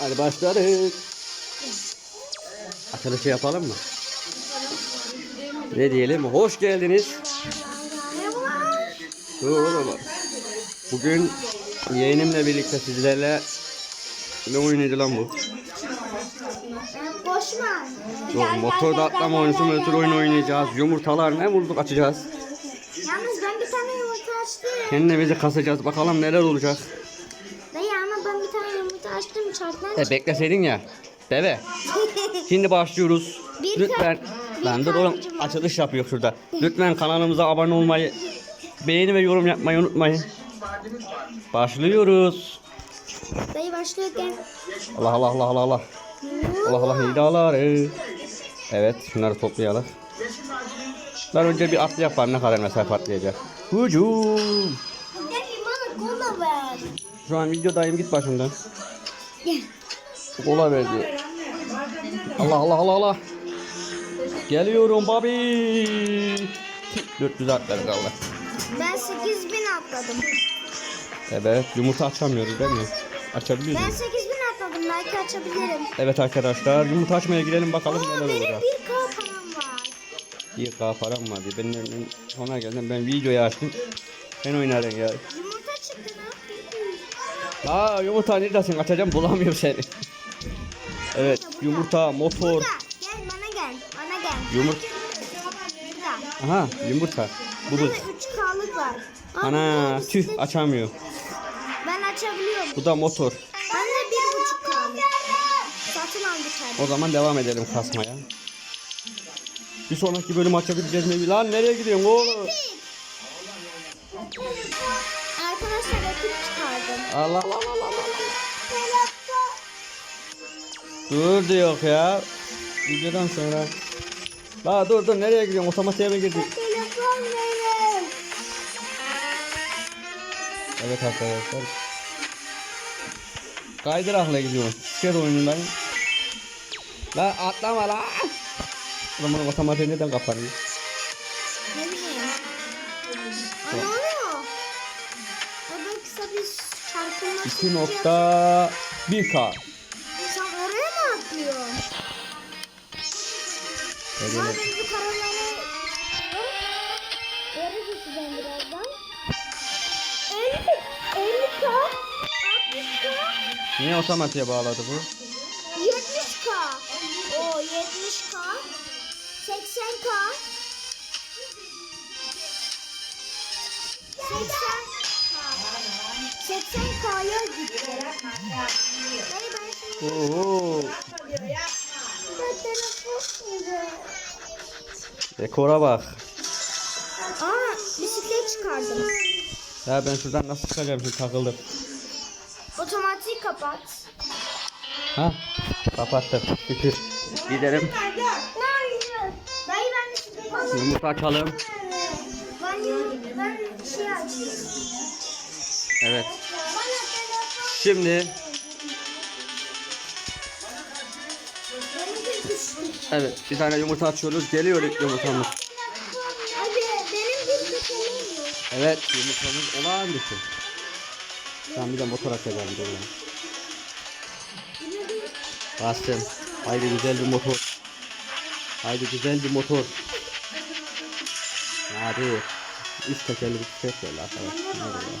Hadi başladık. Açılışı yapalım mı? Ne diyelim? Hoş geldiniz. Dur oğlum. Bugün yeğenimle birlikte sizlerle ne oyunuydu lan bu? Boşma. Yok, motorda atlama oyunu, motor oyunu oynayacağız. Yumurtalar ne bulduk açacağız. Yalnız ben bir tane yumurta açtım. Kendimizi kasacağız. Bakalım neler olacak. Çarptan. E bekleseydin ya. Bebe. Şimdi başlıyoruz. Bir Lütfen. bir Lan dur oğlum var. açılış yapıyor şurada. Lütfen kanalımıza abone olmayı, beğeni ve yorum yapmayı unutmayın. Başlıyoruz. Dayı başlıyorken. Allah Allah Allah Allah Allah. Allah Allah hidalar. Evet şunları toplayalım. Ben önce bir atlı yapar ne kadar mesafe atlayacak. Hücum. Şu an videodayım git başımdan. Gel. Kola ver diyor. Allah Allah Allah Allah. Geliyorum babi. 400 atlar kaldı. Ben 8000 atladım. Evet yumurta açamıyoruz değil mi? Açabiliyor Ben muyuz? 8000 atladım. Belki açabilirim. Evet arkadaşlar yumurta açmaya girelim bakalım Aa, neler benim olacak. 1k param var. Bir K param var diye. Ben, ben sonra geldim ben videoyu açtım. Ben oynarım ya. Yumurta çıktı ne yapayım? Aa yumurta neredesin açacağım bulamıyorum seni. Evet yumurta motor. Gel bana gel. Bana gel. Yumurta. Aha yumurta. Bu bu. Burada 3k'lık var. Ana tüh açamıyor. Ben açabiliyorum. Bu da motor. Ben de bir buçuk kaldı. Satın aldık hadi. O zaman devam edelim kasmaya. Bir sonraki bölüm açabileceğiz mi? Lan nereye gidiyorsun oğlum? Arkadaşlar öpüp çıkardım. Allah Allah Allah Allah. Dur diyor ya. Videodan sonra. La dur dur nereye gidiyorsun? Otomatiğe mi girdin? Telefon verin. Evet arkadaşlar. Kaydırakla gidiyorum. Bisiklet oyunundayım. La atlama la. Ulan bunun otomatiği neden kapanıyor? Ne bileyim. Aa, ne oluyor? Orada kısa bir çarpılma. 2.1K. Ya ben bu karavanı... Yere düşeceğim birazdan. 50, 50k, 60k, Niye otomatiğe bağladı bu? 70k. O 70k, 80k, 80 80k'ya gitti. Dayı ben şimdi Oo. ben telefon. Dekora bak. Aa bisiklet çıkardım. Ya ben şuradan nasıl çıkacağım şimdi takıldım. Otomatik kapat. Ha? Kapattım. Şükür. Gidelim. Dayı ben bisiklet. Yumurta açalım. Ben, ben şey açayım. Evet. Şimdi evet bir tane yumurta açıyoruz. Geliyor ilk yumurtamız. Hadi benim bir tekelim yok. Evet yumurtamız olağan dışı. Tamam bir de motor açacağım. Bastım. Haydi güzel bir motor. Haydi güzel bir motor. Hadi. Üç tekerli bir bisiklet böyle arkadaşlar. Nerede ya?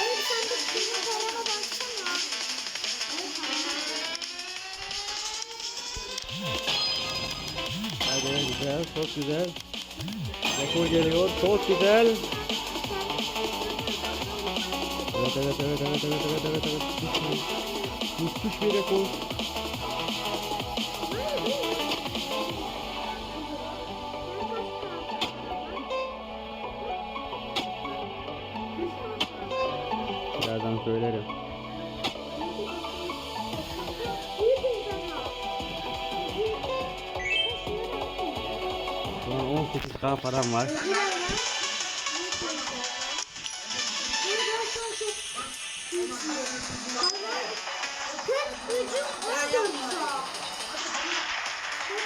Benim sen de benim parama baksana. Hadi güzel, çok güzel. Rekor geliyor, çok güzel. Evet, evet, evet, evet, evet, evet, evet, evet. Müthiş bir- Müthiş bir rekor. Birazdan söylerim. Şu an 18k param var.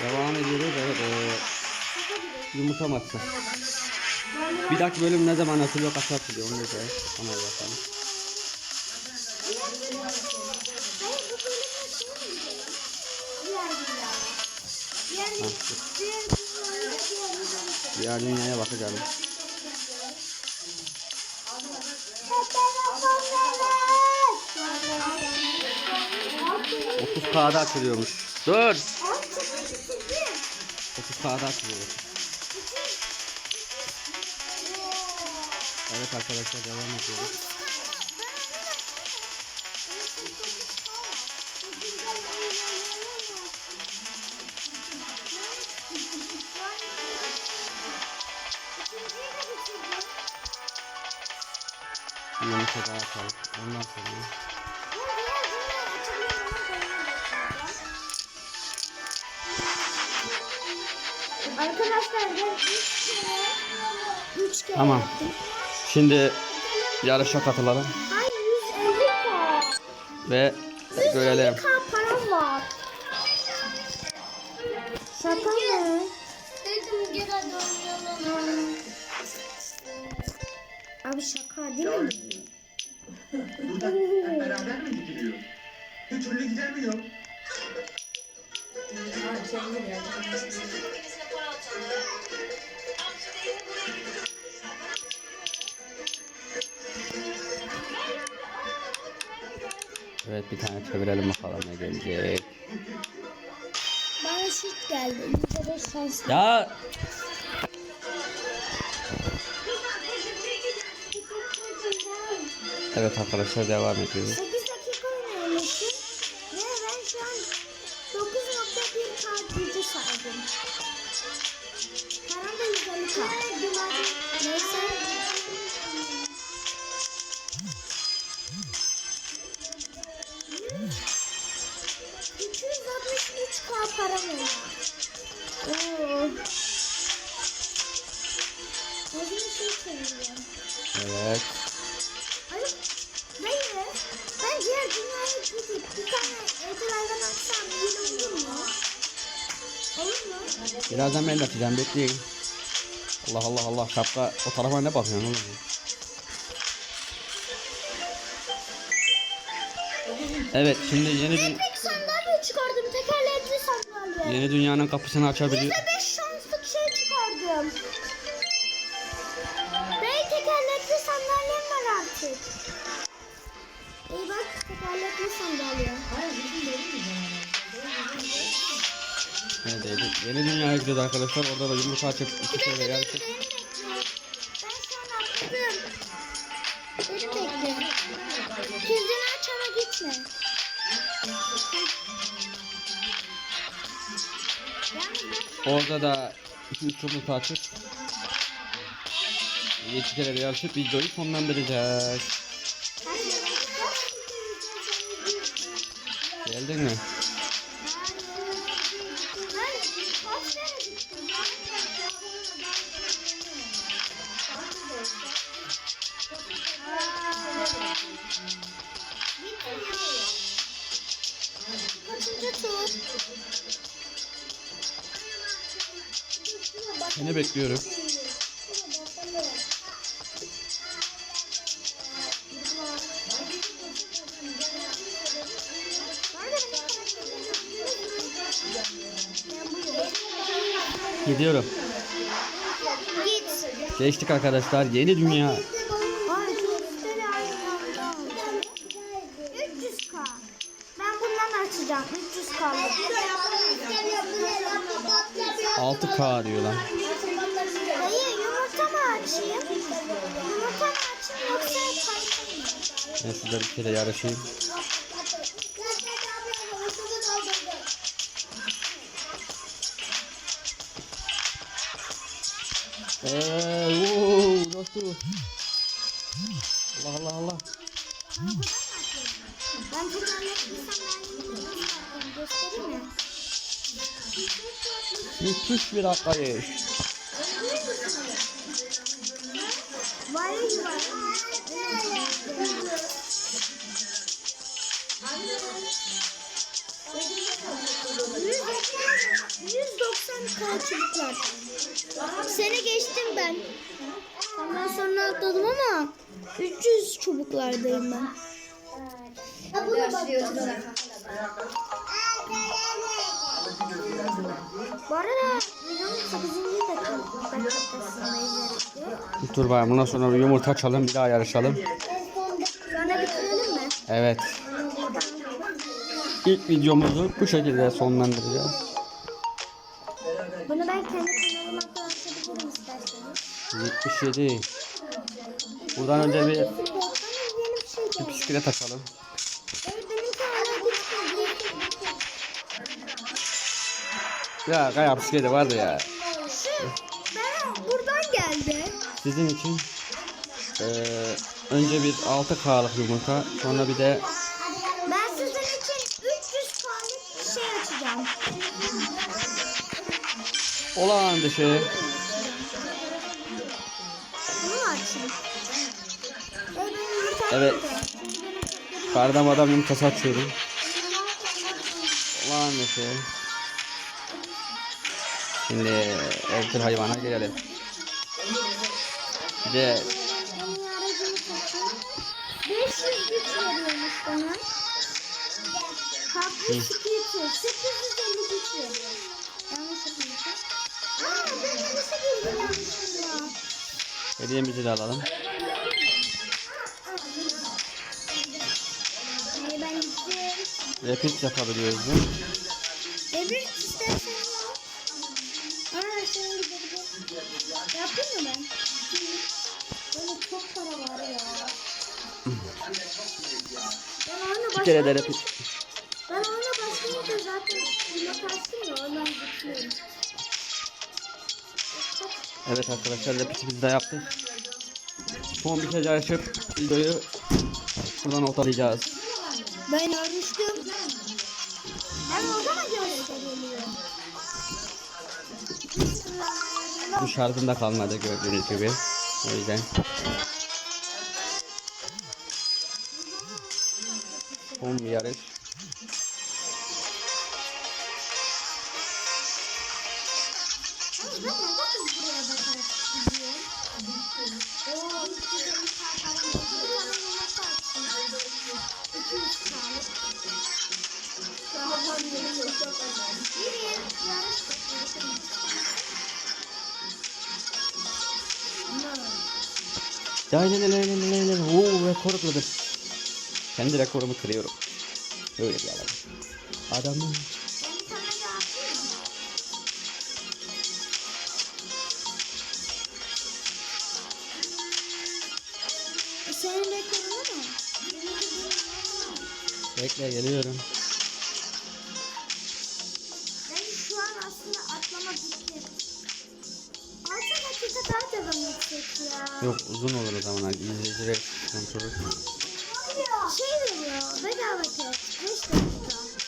Devam ediyoruz. Evet, eee, yumurta maçı. Bir dahaki bölüm ne zaman atılıyor, kaç atılıyor onu da da bakalım. Diğer dünyaya bakacağım. 30k'da açılıyormuş. Dur. 30k'da açılıyor. Evet arkadaşlar devam ediyoruz. Yumurta daha atalım. Ondan sonra Arkadaşlar ben üç kere üç kere Tamam. yaptım. Şimdi yarışa katılalım Hayır 150 k. ve görelim. 150 k param var. Şaka mı? Dedim. Abi şaka değil mi? Burada hep beraber mi gidiliyor? Bir türlü gidemiyor. Evet bir tane çevirelim bakalım ne gelecek. Bana şut geldi. %5 şans. Ya evet arkadaşlar devam ediyoruz. 8 dakika oynamışım. Ve ben şu an 9.1 kart gücü saydım. Param da 150 kart. Neyse. k param var. Oo. Zaman şey söyleyeceğim. Evet. Birazdan ben de atacağım bekleyin. Allah Allah Allah şapka o tarafa ne bakıyorsun oğlum? Evet şimdi yeni dü- Tek sandalye çıkardım. Tekerlekli sandalye. yeni dünyanın kapısını açabilir. Yeni dünyaya gidiyoruz arkadaşlar. Orada da yumurta açıp iki kere yarışıp. Ben an atladım. Beni bekle. Kilidini aç ama gitme. Orada da iki üç yumurta açıp iki kere yarışıp videoyu sonlandıracağız. Geldin mi? Seni bekliyorum. Gidiyorum. Geçtik arkadaşlar. Yeni dünya. 6K diyor lan. Hayır yumurta mı açayım? Yumurta mı açayım yoksa kaçayım mı? Ben şurada bir kere yarışayım. Eee, nasıl? Müthiş bir atlayış. Var ya var. kaç çocuklar. Seni geçtim ben. Ondan sonra atladım ama 300 çubuklardayım ben. Bu arada videonun 8. dakikasındayız herhalde. Dur bakalım bundan sonra bir yumurta açalım bir daha yarışalım. Sonra bitirelim mi? Evet. İlk videomuzu bu şekilde sonlandıracağız. Bunu ben kendi kanalıma da atabilirim isterseniz. 77. Buradan önce bir, bir şey bisiklet açalım. Ya kaya bisikleti vardı ya. Şu ben buradan geldi. Sizin için eee, önce bir 6K'lık yumurta sonra bir de Ben sizin için 300 tane bir şey açacağım. olağan dışı Bunu mu açayım? Evet, kardan adam yumurtası açıyorum. Olağan dışı. Şimdi evcil hayvana gelelim. Bir de Benim aracımı takıyorum. 500 güç veriyormuş bana. Kalkmış skate 850 güç veriyor. Yanlış yapmışım. Aa ben yanlışa girdim yanlışlıkla. hediyemizi de alalım. Ee, ben gittim. Yapabiliyoruz. değil? De başlayınca- repeat. Ben oyuna başlayınca zaten buna kaçtım ya ondan gitmiyorum. Evet arkadaşlar repeatimizi de yaptık. Son bir kez yarışıp videoyu buradan ortalayacağız. Ben yarıştım. Ben orada mı gösteriyor? Bu şarjımda kalmadı gördüğünüz gibi. O yüzden. Bir yarış. Lay lay lay lay lay lay. Oo rekor kırdım. Kendi rekorumu kırıyorum. Öyle bir adam. Mı? E, Senin rekorun mu? Bekle geliyorum. Ben şu an aslında atlama bitti. 6 dakika daha devam etsek ya. Yok uzun olur o zaman. İzleyiciler kontrolü. Şey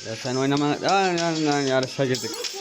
Ya sen oynama. Aa, ya, ya, yarışa girdik.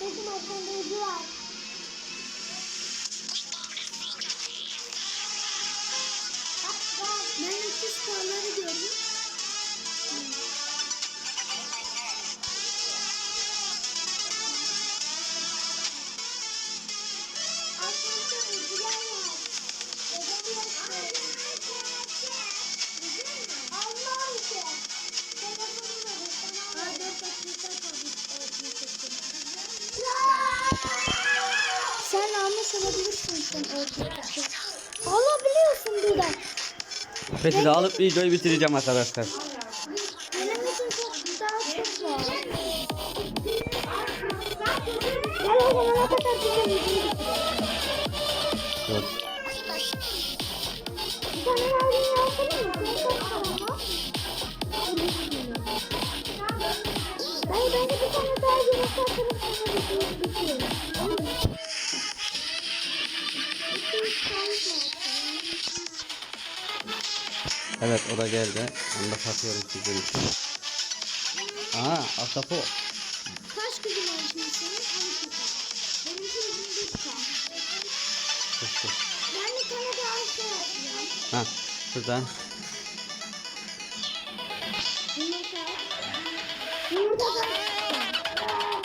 Bakın arkanda ucu var. Sen almış olabilirsin sen ortaya. Alabiliyorsun buradan. Peki de alıp videoyu bitireceğim arkadaşlar. Benim için çok güzel çok var. Gel o zamana kadar bize videoyu bitirelim. Dur. Bir tane lazım yapalım mı? Kaç tane var? Dayı bence bir tane daha yumurta atalım sonra videoyu bitirelim. Evet o da geldi. Onu da satıyorum sizin için. Aha ahtapot. Kaç kızım var şimdi senin? 12 kız. Benimki 21 kız. Kıstı. Ben bir tane daha şey yapacağım. Ha şuradan.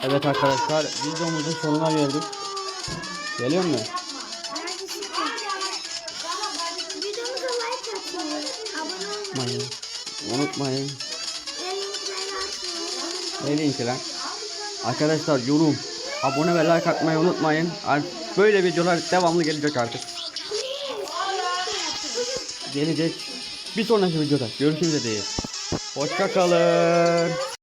Evet arkadaşlar videomuzun sonuna geldik. Geliyor mu? Unutmayın. Unutmayın. Ne linki lan? Arkadaşlar yorum, abone ve like atmayı unutmayın. Böyle videolar devamlı gelecek artık. Gelecek. Bir sonraki videoda görüşürüz diye. Hoşça kalın.